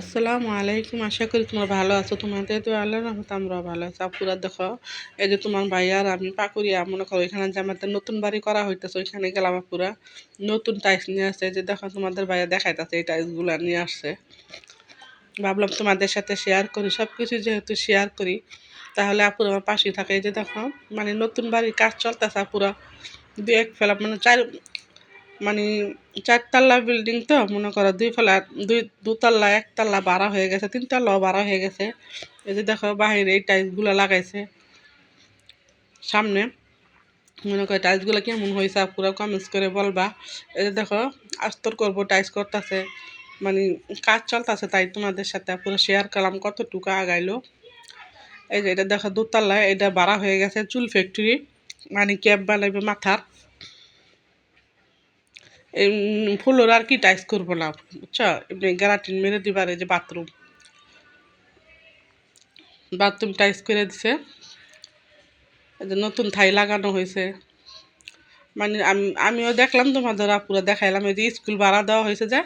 আসসালামু আলাইকুম, আশা করি তোমরা ভালো আছো। তোমাদের তো আল্লাহ রহমত আমরাও ভালো আছি। আপুরা দেখো, এই যে তোমার ভাই আর আমি পাকুরিয়া, মনে করো এখানে যে আমাদের নতুন বাড়ি করা হইতেছে, ওইখানে গেলাম আপুরা। নতুন টাইলস নিয়ে আসছে যে দেখো তোমাদের ভাইয়া দেখাইতেছে, এই টাইলসগুলো নিয়ে আসছে। ভাবলাম তোমাদের সাথে শেয়ার করি সব কিছু যেহেতু শেয়ার করি, তাহলে আপুরা আমার পাশেই থাকে। এই যে দেখো মানে নতুন বাড়ির কাজ চলতেছে আপুরা। দু এক ফেলা মানে চার মানে চারতলা বিল্ডিং তো, মনে করো দুই ফেলা, দুই, দুতলা, একতলা বাড়া হয়ে গেছে তিনতলাও বাড়া হয়ে গেছে। এই যে দেখো বাহিরে এই টাইলসগুলো লাগাইছে। সামনে, মনে করে টাইলসগুলো কেমন হয়েছে পুরো কমেন্টস করে বলবা। এই যে দেখো, আস্তর করব টাইলস করতেছে। মানে কাজ চলতেছে তাই তোমাদের সাথে পুরো শেয়ার করলাম কতটুকু আগাইলো। এই যে এটা দেখো দোতলা, এটা বাড়া হয়ে গেছে চুল ফ্যাক্টরি মানে ক্যাব বানাইবে মাথার। ফুলোর আর কি টাইস করব না, বুঝছ? এমনি গ্যারাটিন মেরে দিবার এই যে বাথরুম বাথরুম টাইস করে দিছে। যে নতুন থাই লাগানো হয়েছে। মানে আমি, আমিও দেখলাম তোমাদের পুরো দেখাইলাম, এই যে স্কুল ভাড়া দেওয়া হয়েছে যে,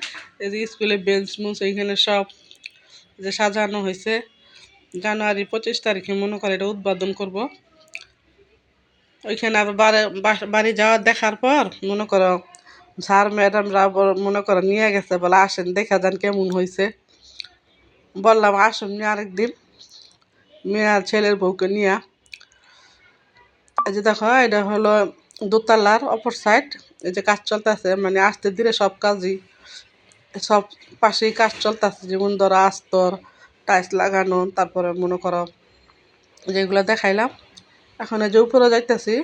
এই যে স্কুলে বেঞ্চ মুঞ্চ এইখানে সব যে সাজানো হয়েছে। জানুয়ারি পঁচিশ তারিখে মনে করে এটা উদ্বোধন করব। ওইখানে আবার বাড়ি যাওয়া দেখার পর মনে করো স্যার, ম্যাডামরা মনে করো নিয়ে গেছে, বলে আসেন, দেখা যান কেমন হয়েছে বললাম, আসুন নি আরেকদিন মেয়ার ছেলের বউকে নিয়ে। এই যে দেখো, এটা হলো দোতলার অপর সাইড। এই যে কাজ চলতেছে মানে আসতে ধীরে সব কাজই, সব পাশেই কাজ চলতেছে, যেমন ধরো আস্তর, টাইলস লাগানো, তারপরে মনে করো, যেগুলো দেখাইলাম। এখন এই যে উপরে যাইতেছি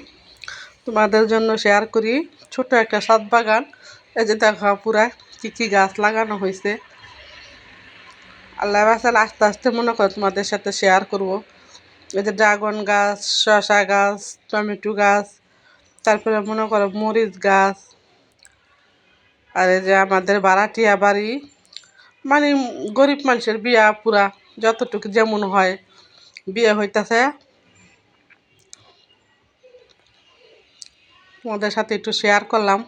তোমাদের জন্য শেয়ার করি। ছোট একটা সাত বাগান। এই যে দেখো পুরা কী কী গাছ লাগানো হয়েছে। আল্লাহ বাসাল আস্তে আস্তে মনে করো তোমাদের সাথে শেয়ার করব। এই যে ড্রাগন গাছ শশা গাছ, টমেটো গাছ, তারপরে মনে করো মরিচ গাছ। আর এই যে আমাদের বারাটিয়া বাড়ি। মানে গরিব মানুষের বিয়া পুরা যতটুকু যেমন হয়, বিয়ে হইতেছে। তোমাদের সাথে একটু শেয়ার করলাম।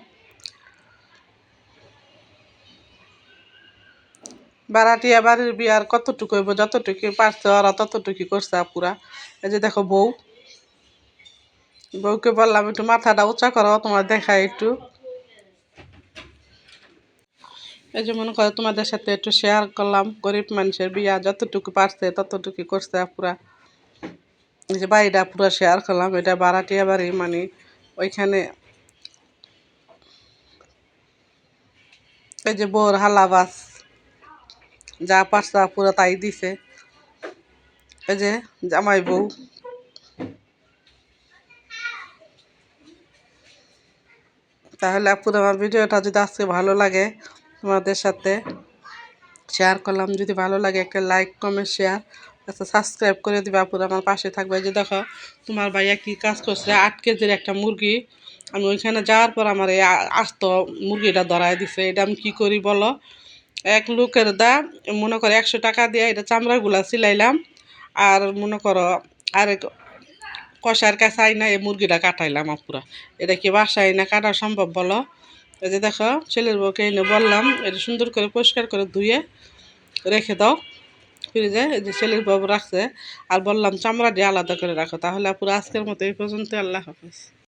বারাটিয়া বাড়ির বিয়ার কতটুকু হইব, যতটুকু পারছে ওরা ততটুকু করছে পুরা এই যে দেখো বউ। বউকে বললাম, একটু মাথাটা উঁচা করো, তোমার দেখায় একটু। এই যে মনে করো তোমাদের সাথে একটু শেয়ার করলাম, গরিব মানুষের বিয়া যতটুকু পারছে ততটুকু করছে পুরা এই যে বাড়িটা পুরো শেয়ার করলাম, এটা বারাটিয়া বাড়ি মানে ওইখানে এই যে বোর হালাবাস যা পারছা পুরো তাই দিছে। এই যে জামাই বউ। তাহলে পুরো আমার ভিডিওটা যদি আজকে ভালো লাগে তোমাদের সাথে শেয়ার করলাম। যদি ভালো লাগে একটা লাইক কমেন্ট শেয়ার আচ্ছা সাবস্ক্রাইব করে দিবে আপুর, আমার পাশে থাকবে। যে দেখো, তোমার ভাইয়া কী কাজ করছে? আট কেজির একটা মুরগি। আমি ওইখানে যাওয়ার পর আমার এই আস্ত মুরগিটা ধরায় দিছে। এটা আমি কী করি বলো? এক লোকের দা, মনে করো একশো টাকা দিয়ে এটা চামড়াগুলা সিলাইলাম। আর মনে করো আর কষার কাছে আই না এই মুরগিটা কাটাইলাম আপুরা। এটা কি বাসায় না কাটা সম্ভব বলো? এই যে দেখো, ছেলের বউকে এনে বললাম, এটা সুন্দর করে পরিষ্কার করে ধুয়ে রেখে দাও। ফ্রিজে যে ছেলের বাবু রাখছে, আর বললাম চামড়া দিয়ে আলাদা করে রাখো, তাহলে আপুরা আজকের মতো এই পর্যন্ত আল্লাহ হাফিজ।